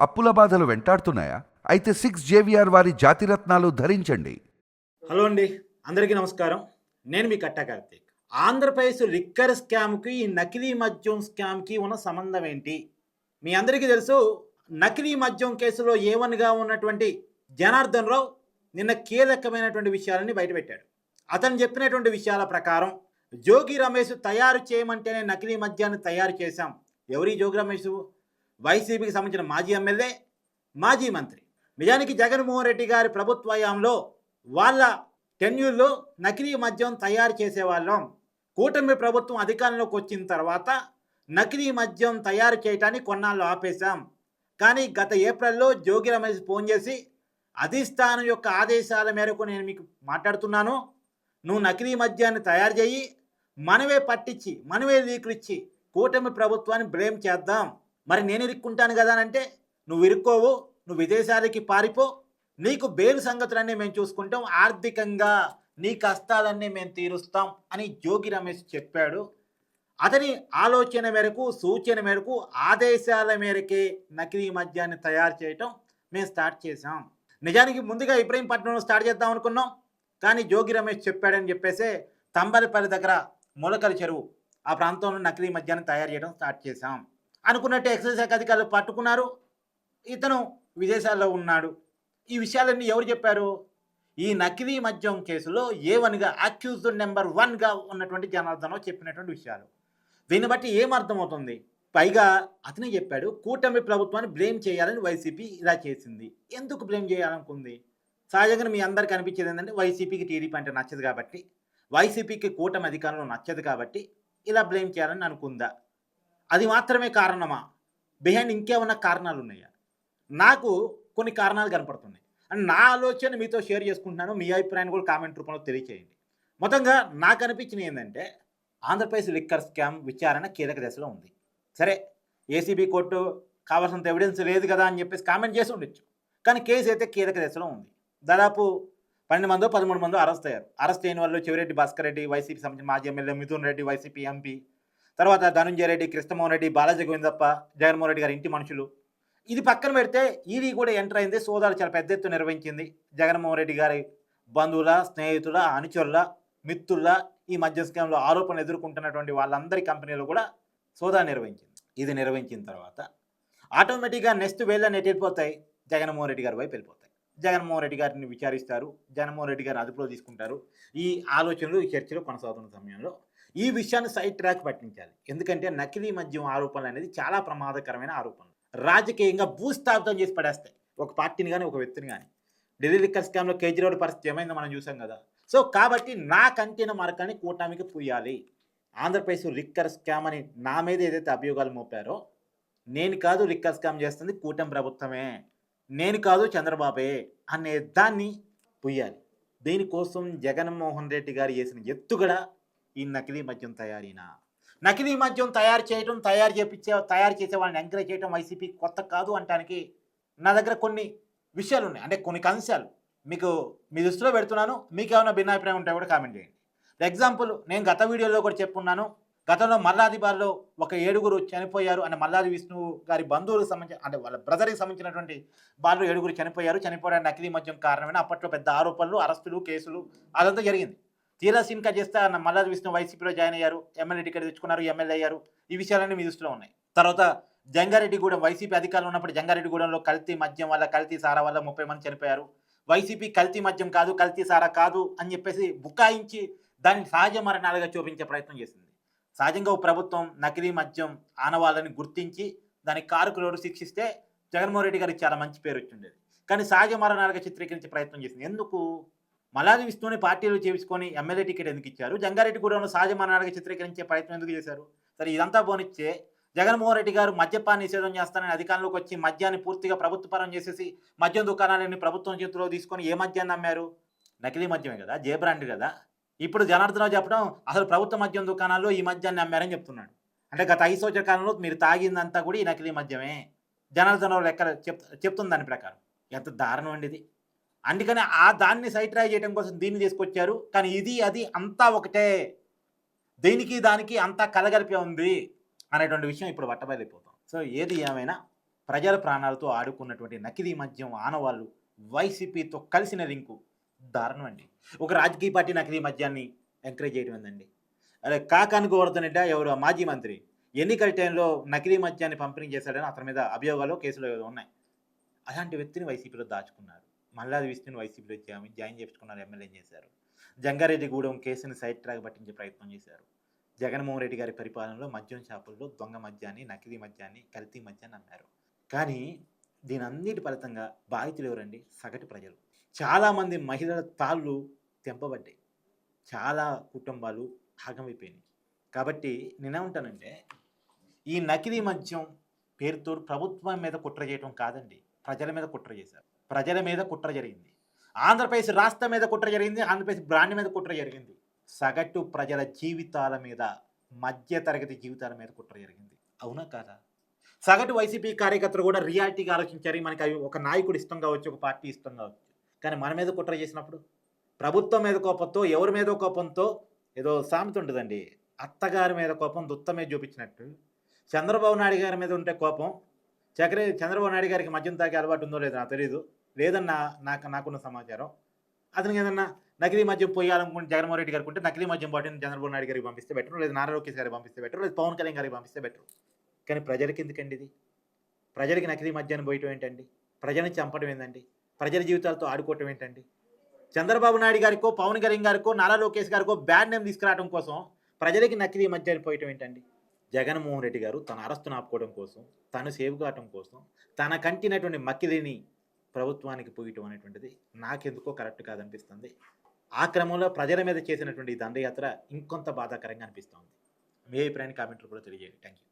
అప్పుల బాధలు వెంటాడుతున్నాయా? అయితే సిక్స్ జేవిఆర్ వారి జాతిరత్నాలు ధరించండి. హలో అండి అందరికీ నమస్కారం. నేను మీ కట్టా కార్తీక్. ఆంధ్రప్రదేశ్ లిక్కర్ స్కామ్కి ఈ నకిలీ మద్యం స్కామ్కి ఉన్న సంబంధం ఏంటి? మీ అందరికీ తెలుసు నకిలీ మద్యం కేసులో ఏవన్గా ఉన్నటువంటి జనార్దన్ రావు నిన్న కీలకమైనటువంటి విషయాలని బయటపెట్టాడు. అతను చెప్పినటువంటి విషయాల ప్రకారం జోగి రమేష్ తయారు చేయమంటేనే నకిలీ మద్యాన్ని తయారు చేశాం. ఎవరి జోగి రమేష్? వైసీపీకి సంబంధించిన మాజీ ఎమ్మెల్యే మాజీ మంత్రి. నిజానికి జగన్మోహన్ రెడ్డి గారి ప్రభుత్వ హయాంలో వాళ్ళ టెన్యూర్లో నకిలీ మద్యం తయారు చేసేవాళ్ళం. కూటమి ప్రభుత్వం అధికారంలోకి వచ్చిన తర్వాత నకిలీ మద్యం తయారు చేయటాన్ని కొన్నాళ్ళు ఆపేశాం. కానీ గత ఏప్రిల్లో జోగి రమేష్ ఫోన్ చేసి అధిష్టానం యొక్క ఆదేశాల మేరకు నేను మీకు మాట్లాడుతున్నాను. నువ్వు నకిలీ మద్యాన్ని తయారు చేయి మనవే పట్టించి మనవే లీకులు ఇచ్చి కూటమి ప్రభుత్వాన్ని బ్లేమ్ చేద్దాం. మరి నేను ఇరుక్కుంటాను కదా అని అంటే నువ్వు ఇరుక్కోవు నువ్వు విదేశాలకి పారిపో నీకు బేలు సంగతులన్నీ మేము చూసుకుంటాం ఆర్థికంగా నీ కష్టాలన్నీ మేము తీరుస్తాం అని జోగి రమేష్ చెప్పాడు. అతని ఆలోచన మేరకు సూచన మేరకు ఆదేశాల మేరకే నకిలీ మద్యాన్ని తయారు చేయటం మేము స్టార్ట్ చేసాం నిజానికి ముందుగా ఇబ్రహీంపట్నంలో స్టార్ట్ చేద్దాం అనుకున్నాం. కానీ జోగి రమేష్ చెప్పాడని చెప్పేసి తంబలపల్లి దగ్గర మొలకల చెరువు ఆ ప్రాంతంలో నకిలీ మద్యాన్ని తయారు చేయడం స్టార్ట్ చేశాం. అనుకున్నట్టు ఎక్సైజ్ శాఖ అధికారులు పట్టుకున్నారు. ఇతను విదేశాల్లో ఉన్నాడు. ఈ విషయాలన్నీ ఎవరు చెప్పారు? ఈ నకిలీ మద్యం కేసులో ఏ వన్గా అక్యూజ్డ్ నెంబర్ వన్గా ఉన్నటువంటి జనార్దనరావు చెప్పినటువంటి విషయాలు. దీన్ని బట్టి ఏమర్థమవుతుంది పైగా అతనే చెప్పాడు కూటమి ప్రభుత్వాన్ని బ్లేమ్ చేయాలని వైసీపీ ఇలా చేసింది. ఎందుకు బ్లేమ్ చేయాలనుకుంది? సహజంగా మీ అందరికీ అనిపించేది ఏంటంటే వైసీపీకి టీడీపీ అంటే నచ్చదు కాబట్టి వైసీపీకి కూటమి అధికారంలో నచ్చదు కాబట్టి ఇలా బ్లేమ్ చేయాలని అనుకుందా? అది మాత్రమే కారణమా? బిహైండ్ ఇంకేమన్నా కారణాలు ఉన్నాయా నాకు కొన్ని కారణాలు కనపడుతున్నాయి. అండ్ నా ఆలోచన మీతో షేర్ చేసుకుంటున్నాను. మీ అభిప్రాయాన్ని కూడా కామెంట్ రూపంలో తెలియచేయండి. మొత్తంగా నాకు అనిపించింది ఏంటంటే ఆంధ్రప్రదేశ్ లిక్కర్ స్కామ్ విచారణ కీలక దశలో ఉంది. సరే ఏసీబీ కోర్టు కావాల్సినంత ఎవిడెన్స్ లేదు కదా అని చెప్పేసి కామెంట్ చేసి ఉండొచ్చు. కానీ కేసు అయితే కీలక దశలో ఉంది. దాదాపు పన్నెండు మందో పదమూడు మందో అరెస్ట్ అయ్యారు. అరెస్ట్ అయిన వాళ్ళు చెవిరెడ్డి భాస్కర్ రెడ్డి వైసీపీ సంబంధించిన మాజీ MLA Mithun Reddy YCP MP తర్వాత ధనుంజయ రెడ్డి కృష్ణమోహన్ రెడ్డి బాలాజీ గోవిందప్ప జగన్మోహన్ రెడ్డి గారి ఇంటి మనుషులు. ఇది పక్కన పెడితే ఈడీ కూడా ఎంటర్ అయింది. సోదాలు చాలా పెద్ద ఎత్తున నిర్వహించింది. జగన్మోహన్ రెడ్డి గారి బంధువుల స్నేహితుల అనుచరుల మిత్రుల ఈ మధ్య స్కామ్లో ఆరోపణలు ఎదుర్కొంటున్నటువంటి వాళ్ళందరి కంపెనీలు కూడా సోదా నిర్వహించింది. ఇది నిర్వహించిన తర్వాత ఆటోమేటిక్గా నెక్స్ట్ వేళ్ళని ఎటు వెళ్ళిపోతాయి. జగన్మోహన్ రెడ్డి గారి వైపు వెళ్ళిపోతాయి. జగన్మోహన్ రెడ్డి గారిని విచారిస్తారు. జగన్మోహన్ రెడ్డి గారిని అదుపులో తీసుకుంటారు. ఈ ఆలోచనలు ఈ చర్చలు కొనసాగుతున్న సమయంలో ఈ విషయాన్ని సైడ్ ట్రాక్ పట్టించాలి. ఎందుకంటే నకిలీ మద్యం ఆరోపణలు అనేది చాలా ప్రమాదకరమైన ఆరోపణలు. రాజకీయంగా భూస్థాపితం చేసి పడేస్తాయి. ఒక పార్టీని కానీ ఒక వ్యక్తిని కానీ ఢిల్లీ లిక్కర్ స్కామ్లో కేజ్రీవాల్ పరిస్థితి ఏమైందో మనం చూసాం కదా. సో కాబట్టి నా కంటిన మరకని కూటమికి పూయాలి. ఆంధ్రప్రదేశ్ లిక్కర్ స్కామ్ అని నా మీద ఏదైతే అభియోగాలు మోపారో నేను కాదు లిక్కర్ స్కామ్ చేస్తుంది కూటమి ప్రభుత్వమే. నేను కాదు చంద్రబాబే అనే దాన్ని పుయ్యాలి దీనికోసం జగన్మోహన్ రెడ్డి గారు చేసిన ఎత్తుగడ ఈ నకిలీ మద్యం తయారీనా? నకిలీ మద్యం తయారు చేయడం తయారు చేపించే తయారు చేసే వాళ్ళని ఎంకరేజ్ చేయడం వైసీపీ కొత్త కాదు అంటానికి నా దగ్గర కొన్ని విషయాలు ఉన్నాయి అంటే కొన్ని అంశాలు. మీకు మీ దృష్టిలో పెడుతున్నాను. మీకు ఏమైనా భిన్నాభిప్రాయం ఉంటే కూడా కామెంట్ చేయండి. ఎగ్జాంపుల్ నేను గత వీడియోలో కూడా చెప్పున్నాను. గతంలో మల్లాది బార్లో ఒక ఏడుగురు చనిపోయారు అనే మల్లాది విష్ణు గారి బంధువులకు సంబంధించిన అంటే వాళ్ళ బ్రదర్కి సంబంధించినటువంటి బాలు ఏడుగురు చనిపోయారు. చనిపోవడానికి నకిలీ మద్యం కారణమైన అప్పట్లో పెద్ద ఆరోపణలు అరెస్టులు కేసులు అదంతా జరిగింది. తీరా సీన్ చేస్తే ఆయన మల్లాది విష్ణు వైసీపీలో జాయిన్ అయ్యారు ఎమ్మెల్యే టికెట్ తెచ్చుకున్నారు ఎమ్మెల్యే అయ్యారు. ఈ విషయాలన్నీ మీ దృష్టిలో ఉన్నాయి. తర్వాత జంగారెడ్డిగూడెం వైసీపీ అధికారులు ఉన్నప్పుడు జంగారెడ్డిగూడెంలో కల్తీ మద్యం వల్ల కల్తీ సారా వల్ల ముప్పై మంది చనిపోయారు. వైసీపీ కల్తీ మద్యం కాదు కల్తీ సారా కాదు అని చెప్పేసి బుకాయించి దాన్ని సహజ మరణాలుగా చూపించే ప్రయత్నం చేసింది. సహజంగా ఓ ప్రభుత్వం నకిలీ మద్యం ఆనవాళ్ళని గుర్తించి దానికి కారుకులోడు శిక్షిస్తే జగన్మోహన్ రెడ్డి గారికి చాలా మంచి పేరు వచ్చిండేది. కానీ సహజ మరణాలుగా చిత్రీకరించే ప్రయత్నం చేసింది. ఎందుకు? మలాది విష్ణుని పార్టీలు చేపించుకొని ఎమ్మెల్యే టికెట్ ఎందుకు ఇచ్చారు? జంగారెడ్డిగూడెంలో సహజ మరణాలుగా చిత్రీకరించే ప్రయత్నం ఎందుకు చేశారు? సరే ఇదంతా పోనిచ్చే జగన్మోహన్ రెడ్డి గారు మద్యపాన్ని నిషేధం చేస్తానని అధికారంలోకి వచ్చి మద్యాన్ని పూర్తిగా ప్రభుత్వపరం చేసేసి మద్యం దుకాణాలని ప్రభుత్వం చేతిలో తీసుకొని ఏ మద్యాన్ని అమ్మారు? నకిలీ మద్యమే కదా జే బ్రాండ్ కదా. ఇప్పుడు జనార్దనరావు చెప్పడం అసలు ప్రభుత్వ మద్యం దుకాణాల్లో ఈ మద్యాన్ని అమ్మారని చెప్తున్నాడు. అంటే గత ఐదు సంవత్సర కాలంలో మీరు తాగిందంతా కూడా ఈ నకిలీ మద్యమే. జనార్దనరావు లెక్క చెప్ చెప్తుంది దాని ప్రకారం. ఎంత దారుణం అండి ఇది. అందుకని ఆ దాన్ని సైట్ చేయడం కోసం దీన్ని తీసుకొచ్చారు. కానీ ఇది అది అంతా ఒకటే. దీనికి దానికి అంతా కలగలిపి ఉంది అనేటువంటి విషయం ఇప్పుడు బట్టబయలైపోతాం సో ఏది ఏమైనా ప్రజల ప్రాణాలతో ఆడుకున్నటువంటి నకిలీ మద్యం ఆనవాళ్ళు వైసీపీతో కలిసిన లింకు దారుణం అండి. ఒక రాజకీయ పార్టీ నకిలీ మద్యాన్ని ఎంకరేజ్ చేయడం ఏందండి? అదే కాకాని గోవర్ధన్ రెడ్డి ఎవరు? మాజీ మంత్రి ఎన్నికల టైంలో నకిలీ మద్యాన్ని పంపిణీ చేశాడని అతని మీద అభియోగాలు కేసులు ఏదో ఉన్నాయి. అలాంటి వ్యక్తిని వైసీపీలో దాచుకున్నారు. మల్లాది విష్ణుని వైసీపీలో జాయిన్ జాయిన్ చేసుకున్నారు ఎమ్మెల్యే చేశారు? జంగారెడ్డిగూడెం కేసుని సైడ్ ట్రాక్ పట్టించే ప్రయత్నం చేశారు. జగన్మోహన్ రెడ్డి గారి పరిపాలనలో మద్యం షాపుల్లో దొంగ మద్యాన్ని నకిలీ మద్యాన్ని కల్తీ మద్యాన్ని అమ్మారు కానీ దీని అన్నిటి ఫలితంగా బాధితులు ఎవరండి? సగటు ప్రజలు. చాలామంది మహిళల తాళ్ళు తెంపబడ్డాయి. చాలా కుటుంబాలు ఆగమైపోయినాయి. కాబట్టి నేనేమంటానంటే ఈ నకిలీ మద్యం పేరుతో ప్రభుత్వం మీద కుట్ర చేయడం కాదండి. ప్రజల మీద కుట్ర చేశారు. ప్రజల మీద కుట్ర జరిగింది. ఆంధ్రప్రదేశ్ రాష్ట్రం మీద కుట్ర జరిగింది ఆంధ్రప్రదేశ్ బ్రాండ్ మీద కుట్ర జరిగింది. సగటు ప్రజల జీవితాల మీద మధ్య తరగతి జీవితాల మీద కుట్ర జరిగింది. అవునా కాదా? సగటు వైసీపీ కార్యకర్తలు కూడా రియాలిటీగా ఆలోచించారు మనకి అవి ఒక నాయకుడు ఇష్టం కావచ్చు ఒక పార్టీ ఇష్టం కావచ్చు. కానీ మన మీద కుట్ర చేసినప్పుడు? ప్రభుత్వం మీద కోపంతో ఎవరి మీద కోపంతో? ఏదో సామెత ఉంటుందండి. అత్తగారి మీద కోపం దుత్త మీద చూపించినట్టు. చంద్రబాబు నాయుడు గారి మీద ఉంటే కోపం. చక్ర చంద్రబాబు నాయుడు గారికి మద్యం తాగే అలవాటు ఉందో లేదో నాకు తెలియదు లేదన్న నాకు నాకున్న సమాచారం. అతనికి ఏదన్నా నకిలీ మద్యం పోయాలనుకుంటే జగన్మోహన్ రెడ్డి గారికి ఉంటే నకిలీ మద్యం బాటిని చంద్రబాబు నాయుడు గారికి పంపిస్తే బెటర్ లేదు నారా లోకేష్ గారికి పంపిస్తే బెటర్ లేదు పవన్ కళ్యాణ్ గారికి పంపిస్తే బెటర్. కానీ ప్రజలకి ఎందుకండి ఇది? ప్రజలకి నకిలీ మద్యాన్ని పోయటం ఏంటండి? ప్రజల్ని చంపడం ఏంటండి ప్రజల జీవితాలతో ఆడుకోవటం ఏంటండి? చంద్రబాబు నాయుడు గారికో పవన్ కళ్యాణ్ గారికో నారా లోకేష్ గారికో బ్యాడ్ నేమ్ తీసుకురావడం కోసం ప్రజలకి నకిలీ మద్యాన్ని పోయటం ఏంటండి? జగన్మోహన్ రెడ్డి గారు తన అరెస్టును ఆపుకోవడం కోసం తను సేవ్ కావటం కోసం తన కంటినటువంటి మక్కిలిని ప్రభుత్వానికి పోయటం అనేటువంటిది నాకెందుకో కరెక్ట్ కాదనిపిస్తుంది. ఆ క్రమంలో ప్రజల మీద చేసినటువంటి దండయాత్ర ఇంకొంత బాధాకరంగా అనిపిస్తుంది. మీ అభిప్రాయాన్ని కామెంట్లు కూడా తెలియజేయండి. Thank you